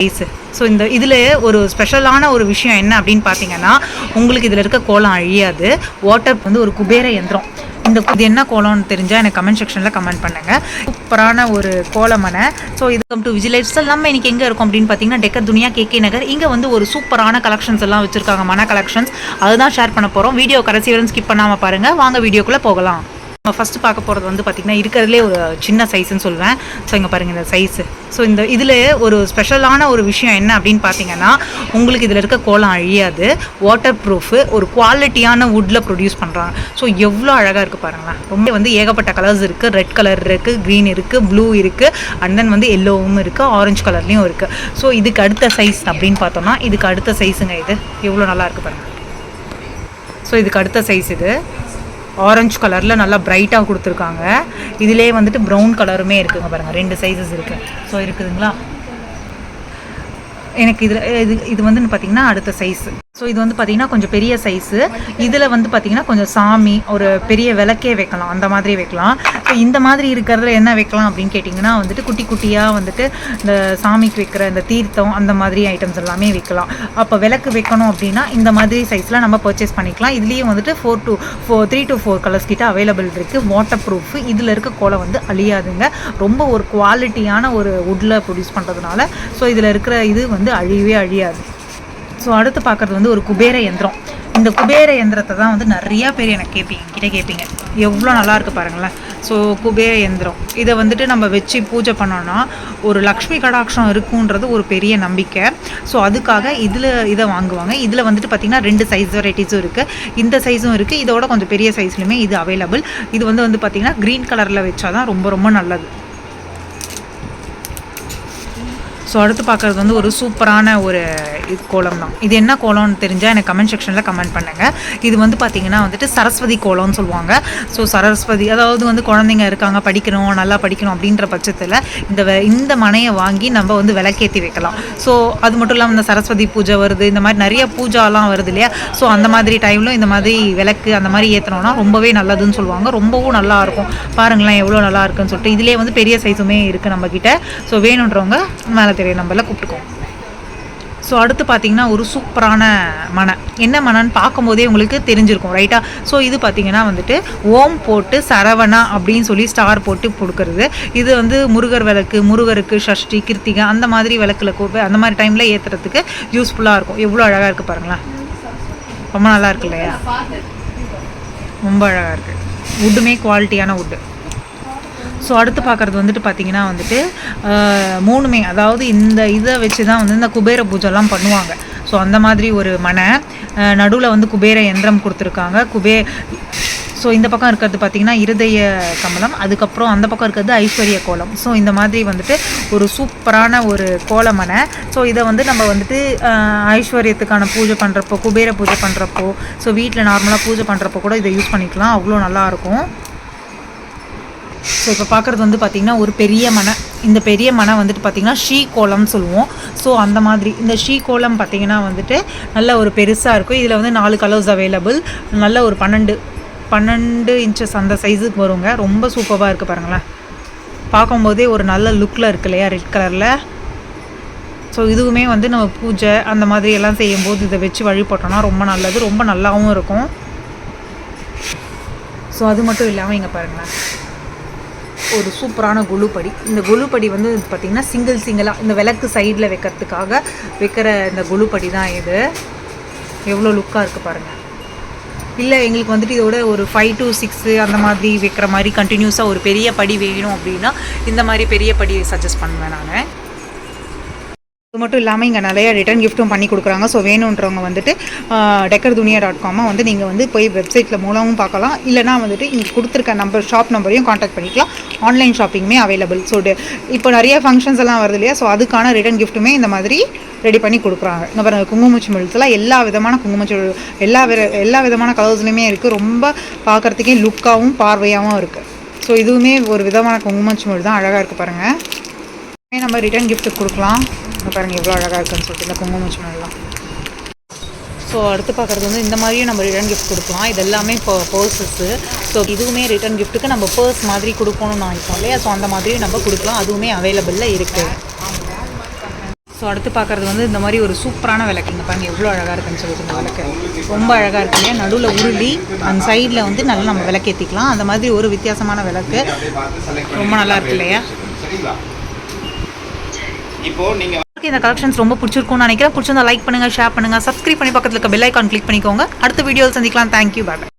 Rice so இந்த இதில் ஒரு ஸ்பெஷலான ஒரு விஷயம் என்ன அப்படின்னு பார்த்தீங்கன்னா உங்களுக்கு இதில் இருக்க கோலம் அழியாது. வாட்டர் வந்து ஒரு குபேர யந்திரம். இந்த இது என்ன கோலம்னு தெரிஞ்சால் எனக்கு கமெண்ட் செக்ஷனில் கமெண்ட் பண்ணுங்கள் சூப்பரான ஒரு கோலமனை. ஸோ இது கம் டு விஜிலேட்ஸ் நம்ம இன்னைக்கு எங்கே இருக்கோம் அப்படின்னு பார்த்தீங்கன்னா டெக்கர் துனியா கேகே நகர் இங்கே வந்து ஒரு சூப்பரான கலெக்ஷன்ஸ் எல்லாம் வச்சுருக்காங்க. மன கலெக்ஷன்ஸ் அதுதான் ஷேர் பண்ண போகிறோம் வீடியோ கடைசி வரும் ஸ்கிப் பண்ணாமல் பாருங்கள் வாங்க வீடியோக்குள்ளே போகலாம். நம்ம ஃபஸ்ட்டு பார்க்க போகிறது வந்து பார்த்திங்கன்னா இருக்கிறதுலே ஒரு சின்ன சைஸ்ன்னு சொல்லுவேன் ஸோ இங்கே பாருங்கள் இந்த சைஸு ஸோ இந்த இதில் ஒரு ஸ்பெஷலான ஒரு விஷயம் என்ன அப்படின்னு பார்த்தீங்கன்னா உங்களுக்கு இதில் இருக்க கோலம் அழியாது. வாட்டர் ப்ரூஃபு ஒரு குவாலிட்டியான வுட்டில் ப்ரொடியூஸ் பண்ணுறாங்க ஸோ எவ்வளோ அழகாக இருக்குது பாருங்களேன். ரொம்ப வந்து ஏகப்பட்ட கலர்ஸ் இருக்குது ரெட் கலர் இருக்குது க்ரீன் இருக்குது ப்ளூ இருக்குது அண்ட் தென் வந்து எல்லோவும் இருக்குது ஆரஞ்சு கலர்லேயும் இருக்குது ஸோ இதுக்கு அடுத்த சைஸ் அப்படின்னு பார்த்தோம்னா இதுக்கு அடுத்த சைஸுங்க இது. எவ்வளோ நல்லா இருக்குது பாருங்கள் ஸோ இதுக்கு அடுத்த சைஸ் இது. ஆரஞ்சு கலரில் நல்லா பிரைட்டாக கொடுத்துருக்காங்க. இதிலே வந்துட்டு ப்ரௌன் கலருமே இருக்குங்க பாருங்கள் ரெண்டு சைஸஸ் இருக்குது ஸோ இருக்குதுங்களா? எனக்கு இதில் இது இது வந்து பார்த்தீங்கன்னா அடுத்த சைஸ் ஸோ இது வந்து பார்த்தீங்கன்னா கொஞ்சம் பெரிய சைஸு இதில் வந்து பார்த்தீங்கன்னா கொஞ்சம் சாமி ஒரு பெரிய விளக்கே வைக்கலாம். அந்த மாதிரி வைக்கலாம். ஸோ இந்த மாதிரி இருக்கிறதுல என்ன வைக்கலாம் அப்படின்னு கேட்டிங்கன்னா வந்துட்டு குட்டி குட்டியாக வந்துட்டு இந்த சாமிக்கு வைக்கிற இந்த தீர்த்தம் அந்த மாதிரி ஐட்டம்ஸ் எல்லாமே வைக்கலாம். அப்போ விளக்கு வைக்கணும் அப்படின்னா இந்த மாதிரி சைஸில் நம்ம பர்ச்சேஸ் பண்ணிக்கலாம். இதுலேயும் வந்துட்டு four to four three to four colours கிட்ட அவைலபிள் இருக்குது வாட்டர் ப்ரூஃப் இதில் இருக்க கோலம் வந்து அழியாதுங்க. ரொம்ப ஒரு குவாலிட்டியான ஒரு வுட்டில் ப்ரொடியூஸ் பண்ணுறதுனால ஸோ இதில் இருக்கிற இது வந்து அழியவே அழியாது. ஸோ அடுத்து பார்க்குறது வந்து ஒரு குபேர யந்திரம். இந்த குபேர யந்திரத்தை தான் வந்து நிறையா பேர் எனக்கு கேட்பீங்க கிட்டே கேட்பீங்க எவ்வளோ நல்லா இருக்குது பாருங்களேன். ஸோ குபேர யந்திரம். இதை வந்துட்டு நம்ம வச்சு பூஜை பண்ணோன்னா ஒரு லக்ஷ்மி கடாட்சம் இருக்குன்றது ஒரு பெரிய நம்பிக்கை. ஸோ அதுக்காக இதில் இதை வாங்குவாங்க. இதில் வந்துட்டு பார்த்திங்கன்னா ரெண்டு சைஸ் வெரைட்டிஸும் இருக்குது இந்த சைஸும் இருக்குது இதோட கொஞ்சம் பெரிய சைஸ்லையுமே இது அவைலபிள் இது வந்து வந்து பார்த்திங்கன்னா க்ரீன் கலரில் வச்சா தான் ரொம்ப ரொம்ப நல்லது. ஸோ அடுத்து பார்க்குறது வந்து ஒரு சூப்பரான ஒரு கோலம் தான். இது என்ன கோலம்னு தெரிஞ்சால் எனக்கு கமெண்ட் செக்ஷனில் கமெண்ட் பண்ணுங்கள் இது வந்து பார்த்திங்கன்னா வந்துட்டு சரஸ்வதி கோலம்னு சொல்லுவாங்க. ஸோ சரஸ்வதி அதாவது வந்து குழந்தைங்க இருக்காங்க படிக்கணும் நல்லா படிக்கணும் அப்படின்ற பட்சத்தில் இந்த இந்த மனையை வாங்கி நம்ம வந்து விளக்கேற்றி வைக்கலாம். ஸோ அது மட்டும் இல்லாமல் இந்த சரஸ்வதி பூஜை வருது இந்த மாதிரி நிறைய பூஜாலாம் வருது இல்லையா? ஸோ அந்த மாதிரி டைமில் இந்த மாதிரி விளக்கு அந்த மாதிரி ஏற்றினோன்னா ரொம்பவே நல்லதுன்னு சொல்லுவாங்க. ரொம்பவும் நல்லா இருக்கும். பாருங்களேன் எவ்வளோ நல்லா இருக்குன்னு சொல்லிட்டு. இதிலே வந்து பெரிய சைஸுமே இருக்குது நம்மக்கிட்ட ஸோ வேணுன்றவங்க மேலே தெரிய நம்பரில் கூப்பிட்டுக்கோங்க. ஸோ அடுத்து பார்த்தீங்கன்னா ஒரு சூப்பரான மனை. என்ன மனன்னு பார்க்கும்போதே உங்களுக்கு தெரிஞ்சிருக்கும் ரைட்டா ஸோ இது பார்த்தீங்கன்னா வந்துட்டு ஓம் போட்டு சரவணா அப்படின்னு சொல்லி ஸ்டார் போட்டு கொடுக்கறது. இது வந்து முருகர் விளக்கு முருகருக்கு ஷஷ்டி கிருத்திகை அந்த மாதிரி விளக்குல அந்த மாதிரி டைமில் ஏற்றுறதுக்கு யூஸ்ஃபுல்லாக இருக்கும். எவ்வளோ அழகாக இருக்குது பாருங்களேன். ரொம்ப நல்லா இருக்கு இல்லையா? ரொம்ப அழகாக இருக்குது வுட்டுமே குவாலிட்டியான வுட்டு ஸோ அடுத்து பார்க்குறது வந்துட்டு பார்த்தீங்கன்னா வந்துட்டு மூணுமே அதாவது இந்த இதை வச்சு தான் வந்து இந்த குபேர பூஜைலாம் பண்ணுவாங்க. ஸோ அந்த மாதிரி ஒரு மனை நடுவில் வந்து குபேர யந்திரம் கொடுத்துருக்காங்க. குபே ஸோ இந்த பக்கம் இருக்கிறது பார்த்தீங்கன்னா இருதய கமலம் அதுக்கப்புறம் அந்த பக்கம் இருக்கிறது ஐஸ்வர்ய கோலம். ஸோ இந்த மாதிரி வந்துட்டு ஒரு சூப்பரான ஒரு கோலமனை ஸோ இதை வந்து நம்ம வந்துட்டு ஐஸ்வர்யத்துக்கான பூஜை பண்ணுறப்போ குபேர பூஜை பண்ணுறப்போ ஸோ வீட்டில் நார்மலாக பூஜை பண்ணுறப்போ கூட இதை யூஸ் பண்ணிக்கலாம். அவ்வளோ நல்லாயிருக்கும் ஸோ இப்போ பார்க்குறது வந்து பார்த்திங்கன்னா ஒரு பெரிய மனை இந்த பெரிய மனை வந்துட்டு பார்த்திங்கன்னா ஷீ கோலம்னு சொல்லுவோம். ஸோ அந்த மாதிரி இந்த ஷீ கோலம் பார்த்திங்கன்னா வந்துட்டு நல்ல ஒரு பெருசாக இருக்கும். இதில் வந்து நாலு கலர்ஸ் அவைலபிள் நல்ல ஒரு பன்னெண்டு பன்னெண்டு இன்ச்சஸ் அந்த சைஸுக்கு வருங்க. ரொம்ப சூப்பராக இருக்குது பாருங்களேன். பார்க்கும்போதே ஒரு நல்ல லுக்கில் இருக்கு இல்லையா ரெட் கலரில் ஸோ இதுவுமே வந்து நம்ம பூஜை அந்த மாதிரி எல்லாம் செய்யும்போது இதை வச்சு வழிபட்டோம்னா ரொம்ப நல்லது. ரொம்ப நல்லாவும் இருக்கும். ஸோ அது மட்டும் இல்லாமல் இங்கே பாருங்களேன். ஒரு சூப்பரான குழுப்படி. இந்த குழுப்படி வந்து பார்த்திங்கன்னா சிங்கிள் சிங்கிளாக இந்த விளக்கு சைடில் வைக்கிறதுக்காக வைக்கிற இந்த குழுப்படி தான் இது. எவ்வளோ லுக்காக இருக்குது பாருங்கள் இல்லை எங்களுக்கு வந்துட்டு இதோட ஒரு ஃபைவ் டு சிக்ஸு அந்த மாதிரி வைக்கிற மாதிரி கண்டினியூஸாக ஒரு பெரிய படி வேணும் அப்படின்னா இந்த மாதிரி பெரிய படி சஜஸ்ட் பண்ணுவேன் நான். அது மட்டும் இல்லாமல் இங்கே நிறைய ரிட்டர்ன் கிஃப்ட்டும் பண்ணி கொடுக்குறாங்க. ஸோ வேணுன்றவங்க வந்துட்டு டெக்கர் துனியா டாட் காமை வந்து நீங்கள் வந்து போய் வெப்சைட்டில் மூலமும் பார்க்கலாம். இல்லைனா வந்துட்டு இங்கே கொடுத்துருக்க நம்பர் ஷாப் நம்பரையும் காண்டாக்ட் பண்ணிக்கலாம். ஆன்லைன் ஷாப்பிங்குமே அவைலபிள் ஸோ இப்போ நிறைய ஃபங்க்ஷன்ஸ் எல்லாம் வருது இல்லையா? ஸோ அதுக்கான ரிட்டர்ன் கிஃப்ட்டுமே இந்த மாதிரி ரெடி பண்ணி கொடுக்குறாங்க. இந்த பாருங்க குங்குமச்சி மில்ஸ்லாம் எல்லா விதமான குங்குமச்சி எல்லா வித எல்லா விதமான கலர்ஸ்லையுமே இருக்குது ரொம்ப பார்க்குறதுக்கே லுக்காகவும் பார்வையாகவும் இருக்குது ஸோ இதுவுமே ஒரு விதமான குங்குமச்சி மில் தான் அழகாக இருக்குது பாருங்கள் நம்ம ரிட்டர்ன் gift கொடுக்கலாம். பாருங்கள் பாருங்க எவ்வளோ அழகாக இருக்குன்னு சொல்லிட்டு இந்த குங்குமச்சி எல்லாம் ஸோ அடுத்து பார்க்குறது வந்து இந்த மாதிரியும் நம்ம ரிட்டர்ன் கிஃப்ட் கொடுக்கலாம். இது எல்லாமே இப்போ பர்சஸ்ஸு ஸோ இதுவுமே ரிட்டர்ன் கிஃப்ட்டுக்கு நம்ம பர்ஸ் மாதிரி கொடுக்கணும்னு நினைப்போம் இல்லையா? ஸோ அந்த மாதிரியும் நம்ம கொடுக்கலாம். அதுவுமே அவைலபிளில் இருக்குது ஸோ அடுத்து பார்க்குறது வந்து இந்த மாதிரி ஒரு சூப்பரான விளக்கு. இங்கே பாருங்க எவ்வளோ அழகாக இருக்குன்னு சொல்லிட்டு இந்த விளக்கு. ரொம்ப அழகாக இருக்கு இல்லையா? நடுவில் உருளி அந்த சைடில் வந்து நல்லா நம்ம விளக்கேற்றிக்கலாம் அந்த மாதிரி ஒரு வித்தியாசமான விளக்கு. ரொம்ப நல்லா இருக்கு இல்லையா? இப்போ நீங்கள் இந்த கலெக்ஷன்ஸ் ரொம்ப பிடிச்சிருக்கும்னு நினைக்கிறேன். பிடிச்சிருந்தா லைக் பண்ணுங்கள் ஷேர் பண்ணுங்கள் சப்ஸ்கிரைப் பண்ணி பக்கத்தில் இருக்க பெல் ஐக்கான் கிளிக் பண்ணிக்கோங்க. அடுத்த வீடியோவில் சந்திக்கலாம். Thank you bye